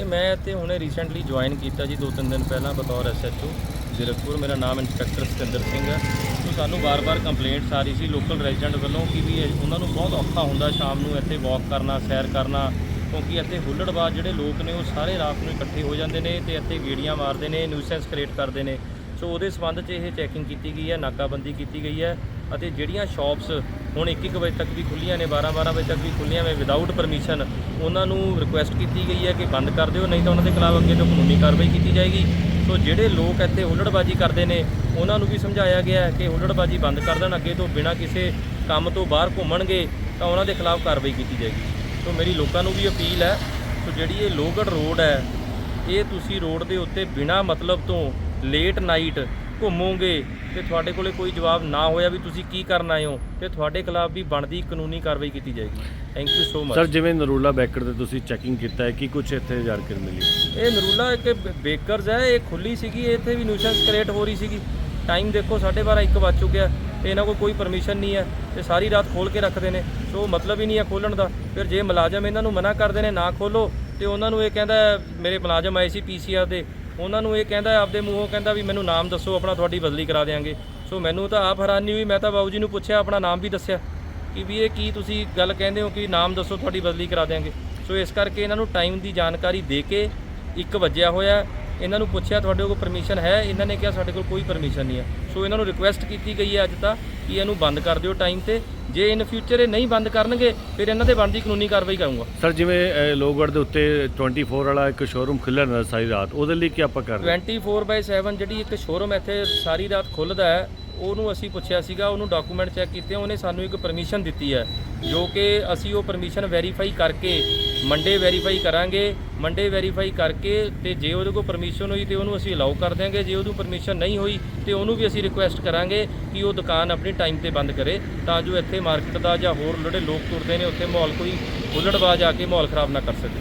ਇਹ ਮੈਂ ਇੱਥੇ ਹੁਣੇ ਰੀਸੈਂਟਲੀ ਜੁਆਇਨ ਕੀਤਾ ਜੀ, ਦੋ ਤਿੰਨ ਦਿਨ ਪਹਿਲਾਂ ਬਤੌਰ ਐਸਐਚਓ ਜ਼ੀਰਕਪੁਰ। ਮੇਰਾ ਨਾਮ ਇੰਸਪੈਕਟਰ ਸਤਿੰਦਰ ਸਿੰਘ ਹੈ। ਸੋ ਸਾਨੂੰ ਵਾਰ-ਵਾਰ ਕੰਪਲੇਂਟਸ ਆ ਰਹੀ ਸੀ ਲੋਕਲ ਰੈਜ਼ੀਡੈਂਟ ਵੱਲੋਂ ਕਿ ਵੀ ਉਹਨਾਂ ਨੂੰ ਬਹੁਤ ਔਖਾ ਹੁੰਦਾ ਸ਼ਾਮ ਨੂੰ ਇੱਥੇ ਵਾਕ ਕਰਨਾ, ਸੈਰ ਕਰਨਾ, ਕਿਉਂਕਿ ਇੱਥੇ ਹੁੱਲੜਬਾਜ਼ ਜਿਹੜੇ ਲੋਕ ਨੇ ਉਹ ਸਾਰੇ ਰਾਤ ਨੂੰ ਇਕੱਠੇ ਹੋ ਜਾਂਦੇ ਨੇ ਤੇ ਇੱਥੇ ਗੇੜੀਆਂ ਮਾਰਦੇ ਨੇ ਨਿਊਸੈਂਸ ਕ੍ਰੀਏਟ ਕਰਦੇ ਨੇ। ਸੋ ਉਹਦੇ ਸੰਬੰਧ 'ਚ ਇਹ ਚੈਕਿੰਗ ਕੀਤੀ ਗਈ ਹੈ, ਨਾਕਾਬੰਦੀ ਕੀਤੀ ਗਈ ਹੈ ਅਤੇ ਜਿਹੜੀਆਂ ਸ਼ਾਪਸ ਹੁਣ 1-1 ਵਜੇ ਤੱਕ ਵੀ ਖੁੱਲੀਆਂ ਨੇ 12-12 ਵਜੇ ਤੱਕ ਵੀ ਖੁੱਲੀਆਂ ਨੇ ਵਿਦਆਊਟ ਪਰਮਿਸ਼ਨ ਉਹਨਾਂ ਨੂੰ ਰਿਕੁਐਸਟ ਕੀਤੀ ਗਈ ਹੈ ਕਿ ਬੰਦ ਕਰ ਦਿਓ, ਨਹੀਂ ਤਾਂ ਉਹਨਾਂ ਦੇ ਖਿਲਾਫ ਅੱਗੇ ਤੋਂ ਕਾਨੂੰਨੀ ਕਾਰਵਾਈ ਕੀਤੀ ਜਾਏਗੀ। ਸੋ ਜਿਹੜੇ ਲੋਕ ਇੱਥੇ ਹੁੱਲੜਬਾਜ਼ੀ ਕਰਦੇ ਨੇ, ਉਹਨਾਂ ਨੂੰ ਵੀ ਸਮਝਾਇਆ ਗਿਆ ਹੈ ਕਿ ਹੁੱਲੜਬਾਜ਼ੀ ਬੰਦ ਕਰ ਦੇਣ, ਅੱਗੇ ਤੋਂ ਬਿਨਾਂ ਕਿਸੇ ਕੰਮ ਤੋਂ ਬਾਹਰ ਘੁੰਮਣਗੇ, ਤਾਂ ਉਹਨਾਂ ਦੇ ਖਿਲਾਫ ਕਾਰਵਾਈ ਕੀਤੀ ਜਾਏਗੀ। ਸੋ ਮੇਰੀ ਲੋਕਾਂ ਨੂੰ ਵੀ ਅਪੀਲ ਹੈ, ਸੋ ਜਿਹੜੀ ਇਹ ਲੋਹਗੜ੍ਹ ਰੋਡ ਹੈ, ਇਹ ਤੁਸੀਂ ਰੋਡ ਦੇ ਉੱਤੇ ਬਿਨਾਂ ਮਤਲਬ ਤੋਂ ਲੇਟ ਨਾਈਟ ਘੁੰਮੋਗੇ ਤੇ ਤੁਹਾਡੇ ਕੋਲੇ ਕੋਈ ਜਵਾਬ ਨਾ ਹੋਇਆ ਵੀ ਤੁਸੀਂ ਕੀ ਕਰਨ ਆਏ ਹੋ ਤੇ ਤੁਹਾਡੇ ਖਿਲਾਫ ਵੀ ਬਣਦੀ ਕਾਨੂੰਨੀ ਕਾਰਵਾਈ ਕੀਤੀ ਜਾਏਗੀ। Thank you so sir much ਜਿਵੇਂ ਨਰੂਲਾ ਬੈਕਰ ਤੇ ਤੁਸੀਂ ਚੈਕਿੰਗ ਕੀਤਾ ਹੈ ਕੀ ਕੁਝ ਇੱਥੇ ਜਾਣਕਾਰੀ ਮਿਲੀ? ਇਹ ਨਰੂਲਾ ਇੱਕ ਬ- ਬੇਕਰਜ਼ ਹੈ ਇਹ ਖੁੱਲੀ ਸੀਗੀ ਇੱਥੇ ਵੀ ਨਿਊਸੈਂਸ ਕ੍ਰੀਏਟ ਹੋ ਰਹੀ ਸੀਗੀ। ਟਾਈਮ ਦੇਖੋ 12:30 1 ਵੱਜ ਚੁੱਕਿਆ ਤੇ ਇਹਨਾਂ ਕੋਲ ਕੋਈ ਪਰਮਿਸ਼ਨ ਨਹੀਂ ਹੈ ਤੇ ਸਾਰੀ ਰਾਤ ਖੋਲ ਕੇ ਰੱਖਦੇ ਨੇ। ਸੋ ਮਤਲਬ ਹੀ ਨਹੀਂ ਹੈ ਖੋਲਣ ਦਾ। ਫਿਰ ਜੇ ਮੁਲਾਜ਼ਮ ਇਹਨਾਂ ਨੂੰ ਮਨਾ ਕਰਦੇ ਨੇ ਨਾ ਖੋਲੋ ਤੇ ਉਹਨਾਂ ਨੂੰ ਇਹ ਕਹਿੰਦਾ ਮੇਰੇ ਮੁਲਾਜ਼ਮ ਆਏ ਸੀ ਪੀਸੀਆਰ ਦੇ ਉਹਨਾਂ ਨੂੰ ਇਹ ਕਹਿੰਦਾ, ਆਪਦੇ ਮੂੰਹੋਂ ਕਹਿੰਦਾ ਵੀ ਮੈਨੂੰ ਨਾਮ ਦੱਸੋ, ਆਪਣਾ ਤੁਹਾਡੀ ਬਦਲੀ ਕਰਾ ਦੇਾਂਗੇ ਸੋ ਮੈਨੂੰ ਤਾਂ ਆਪ ਹੈਰਾਨੀ ਹੋਈ, ਮੈਂ ਤਾਂ ਬਾਬੂ ਜੀ ਨੂੰ ਪੁੱਛਿਆ, ਆਪਣਾ ਨਾਮ ਵੀ ਦੱਸਿਆ ਕਿ ਵੀ ਇਹ ਕੀ ਤੁਸੀਂ ਗੱਲ ਕਹਿੰਦੇ ਹੋ ਕਿ ਨਾਮ ਦੱਸੋ, ਤੁਹਾਡੀ ਬਦਲੀ ਕਰਾ ਦੇਾਂਗੇ ਸੋ ਇਸ ਕਰਕੇ ਇਹਨਾਂ ਨੂੰ ਟਾਈਮ ਦੀ ਜਾਣਕਾਰੀ ਦੇ ਕੇ 1 ਵਜਿਆ ਹੋਇਆ। ਇਹਨਾਂ ਨੂੰ ਪੁੱਛਿਆ ਤੁਹਾਡੇ ਕੋਲ ਪਰਮਿਸ਼ਨ ਹੈ? ਇਹਨਾਂ ਨੇ ਕਿਹਾ ਸਾਡੇ ਕੋਲ ਕੋਈ ਪਰਮਿਸ਼ਨ ਨਹੀਂ ਹੈ। ਸੋ ਇਹਨਾਂ ਨੂੰ ਰਿਕੁਐਸਟ ਕੀਤੀ ਗਈ ਹੈ ਅੱਜ ਤਾਂ ਕਿ ਇਹਨੂੰ ਬੰਦ ਕਰ ਦਿਓ ਟਾਈਮ ਤੇ। ਜੇ ਇਨ ਫਿਊਚਰ ਇਹ ਨਹੀਂ ਬੰਦ ਕਰਨਗੇ ਫਿਰ ਇਹਨਾਂ ਤੇ ਬਣਦੀ ਕਾਨੂੰਨੀ ਕਾਰਵਾਈ ਕਰੂੰਗਾ। ਸਰ ਜਿਵੇਂ ਅ, ਲੋਹਗੜ੍ਹ ਦੇ ਉੱਤੇ 24 ਵਾਲਾ ਇੱਕ ਸ਼ੋਰੂਮ ਖੁੱਲ੍ਹਾ ਰਹਿੰਦਾ ਸਾਰੀ ਰਾਤ ਉਹਦੇ ਲਈ ਕੀ ਆਪਾਂ ਕਰ ਰਹੇ ਹਾਂ? 24/7 ਜਿਹੜੀ ਇੱਕ ਸ਼ੋਰੂਮ ਇੱਥੇ ਸਾਰੀ ਰਾਤ ਖੁੱਲਦਾ ਹੈ ਉਹਨੂੰ ਅਸੀਂ ਪੁੱਛਿਆ ਸੀਗਾ ਉਹਨੂੰ ਡਾਕੂਮੈਂਟ ਚੈੱਕ ਕੀਤੇ ਉਹਨੇ ਸਾਨੂੰ ਇੱਕ ਪਰਮਿਸ਼ਨ ਦਿੱਤੀ ਹੈ ਜੋ ਕਿ ਅਸੀਂ ਉਹ ਪਰਮਿਸ਼ਨ ਵੈਰੀਫਾਈ ਕਰਕੇ ਮੰਡੇ ਵੈਰੀਫਾਈ ਕਰਾਂਗੇ, ਮੰਡੇ ਵੈਰੀਫਾਈ ਕਰਕੇ ਤੇ ਜੇ ਉਹਦੇ ਕੋਲ ਪਰਮਿਸ਼ਨ ਹੋਈ ਤੇ ਉਹਨੂੰ ਅਸੀਂ ਅਲਾਉ ਕਰ ਦਿਆਂਗੇ, ਜੇ ਉਹਨੂੰ ਪਰਮਿਸ਼ਨ ਨਹੀਂ ਹੋਈ ਤੇ ਉਹਨੂੰ ਵੀ ਅਸੀਂ ਰਿਕੁਐਸਟ ਕਰਾਂਗੇ ਕਿ ਉਹ ਦੁਕਾਨ ਆਪਣੀ ਟਾਈਮ ਤੇ ਬੰਦ ਕਰੇ, ਤਾਂ ਜੋ ਇੱਥੇ ਮਾਰਕੀਟ ਦਾ ਜਾਂ ਹੋਰ ਜਿਹੜੇ ਲੋਕ ਤੁਰਦੇ ਨੇ, ਉੱਥੇ ਮਾਹੌਲ ਕੋਈ ਹੁੱਲੜਬਾਜ਼ ਆ ਕੇ ਮਾਹੌਲ ਖਰਾਬ ਨਾ ਕਰ ਸਕੇ।